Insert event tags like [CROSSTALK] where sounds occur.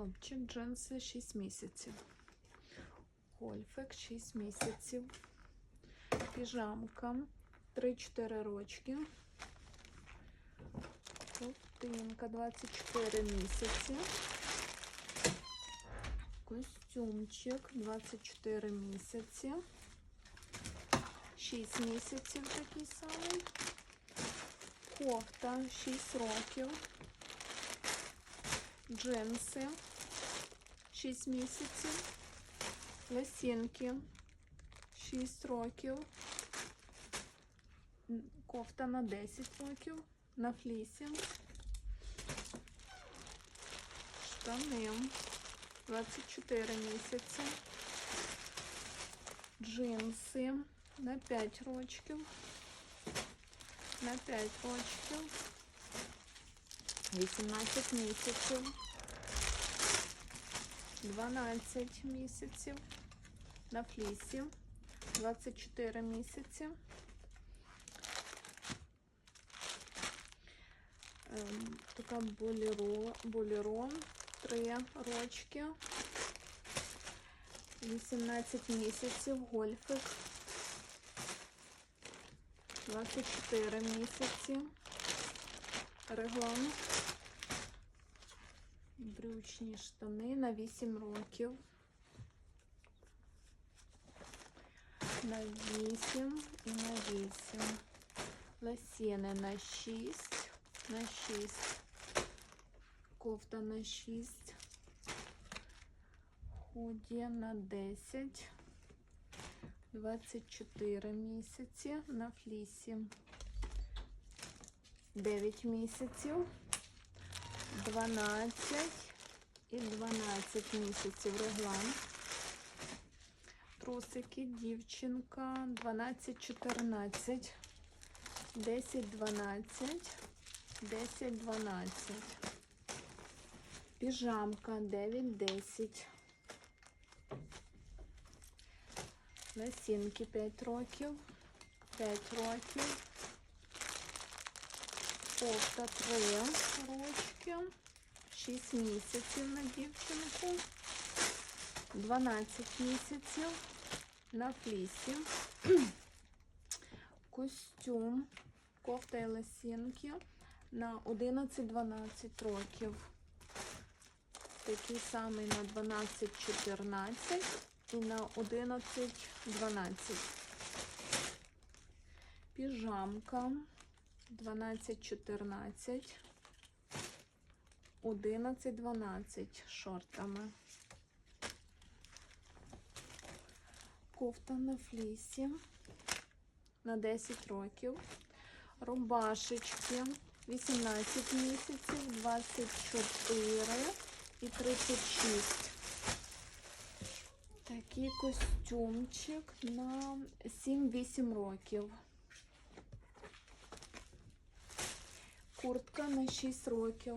Хлопчик, джинси 6 місяців. Гольфик 6 місяців. Піжамка 3-4 рочки. Ковтинка 24 місяці. Костюмчик 24 місяці. 6 місяців такий самий. Кофта 6 років. Джинси 6 місяців. Лосінки 6 років. Кофта на 10 років. На флісі. Штани 24 місяці. Джинси на 5 рочків. На 5 рочків. 18 місяців. 12 місяців. На флісі. 24 місяці. Ем, така болеро, болеро. 3 рочки. 18 місяців. Гольфик. 24 місяці. Реглан. Брючні штани на 8 років. На 8 і на 8. Лосіни на 6. На 6. Кофта на 6. Худі на 10. 24 місяці на флісі. 9 місяців. 12 і 12 місяців реглан. Трусики, дівчинка, 12-14, 10-12, 10-12. Піжамка 9-10. Лосінки 5 років, 5 років. Кофта 3 рочки, 6 місяців на дівчинку, 12 місяців на флісі, [CLEARS THROAT] костюм, кофта і лосінки на 11-12 років. Такий самий на 12-14 і на 11-12. Піжамка 12-14, 11-12 шортами. Кофта на флісі на 10 років. Рубашечки 18 місяців, 24 і 36. Такий костюмчик на 7-8 років. Куртка на 6 років.